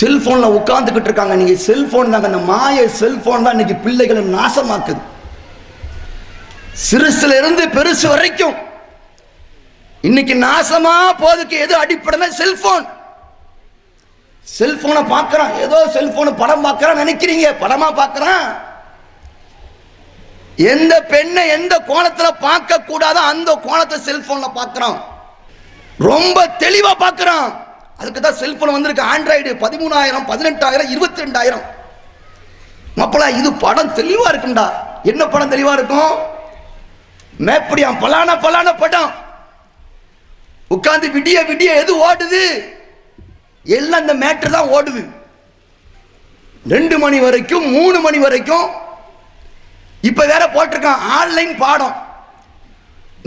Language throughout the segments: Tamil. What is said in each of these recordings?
செல்ஃபோனில் உட்காந்துக்கிட்டு இருக்காங்க. நீங்கள் செல்போன் தாங்க அந்த மாய செல்போன் தான் இன்னைக்கு பிள்ளைகளை நாசமாக்குது. சிறுசுல இருந்து பெருசு வரைக்கும் இன்னைக்கு நாசமா போதுக்கு எது அடிப்படைனா செல்போன். செல்போனை பார்க்கறான். ஏதோ செல்போன் படம் பார்க்கறான் நினைக்கிறீங்க. படமா பார்க்கறான். எந்த பெண்ணை எந்த கோணத்துல பார்க்க கூடாதோ அந்த கோணத்தை செல்போன்ல பார்க்கறான். ரொம்ப தெளிவா பார்க்கறான். அதுக்கு தான் செல்போன் வந்திருக்கு. ஆண்ட்ராய்டு பதிமூணாயிரம் பதினெட்டாயிரம் இருபத்தி ரெண்டாயிரம் மப்பளா இது படம் தெளிவா இருக்கும்டா. என்ன படம் தெளிவா இருக்கும்? மேப்படியா பலான பலான படம். உட்காந்து விடிய விடிய எது ஓடுது? எல்லாம் இந்த மேட்ரு தான் ஓடுது. ரெண்டு மணி வரைக்கும் மூணு மணி வரைக்கும் இப்ப வேற போட்டிருக்கான். ஆன்லைன் பாடம்.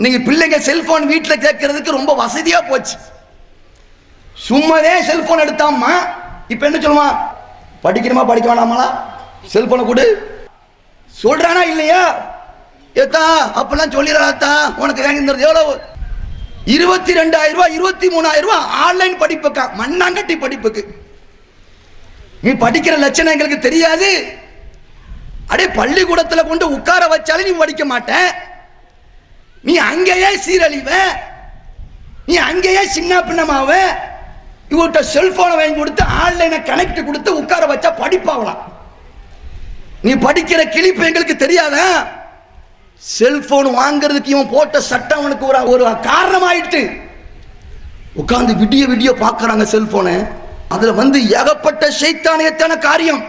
நீங்க பிள்ளைங்க செல்போன் வீட்டில் கேட்கறதுக்கு ரொம்ப வசதியா போச்சு. சும்மாவே செல்போன் எடுத்தாம்மா. இப்ப என்ன சொல்லுவான்? படிக்கணுமா படிக்க வேணாமலா செல்போனை கொடு. சொல்றானா இல்லையா? ஏத்தா அப்பெல்லாம் சொல்லிடுறாத்தா உனக்கு வேணுங்கிறது எவ்வளவு? இருபத்தி ரெண்டாயிரம் ரூபாய் இருபத்தி மூணாயிரம் ரூபாய் ஆன்லைன் படிப்புக்கா? மண்ணாங்கட்டி படிப்புக்கு. நீ படிக்கிற லட்சணம் எங்களுக்கு தெரியாது. அடே பள்ளிக்கூடத்தில் கொண்டு உட்கார வச்சாலும் நீ படிக்க மாட்டேன் நீ அங்கேயே சீரழிவ. நீ அங்கேயே சின்ன பின்னமாவே. இவர்கிட்ட செல்போனை வாங்கி கொடுத்து ஆன்லைனை கனெக்ட் கொடுத்து உட்கார வச்சா படிப்பாகலாம் நீ படிக்கிற கிளிப்பு எங்களுக்கு தெரியாதா? செல்போன் வாங்குறதுக்கு இவன் போட்ட சட்டம் அவனுக்கு ஒரு ஒரு காரணமாயிட்டு உட்காந்து விடிய விடிய பார்க்குறாங்க செல்போனை அதில் வந்து ஏகப்பட்ட சைத்தானியத்தான காரியம்.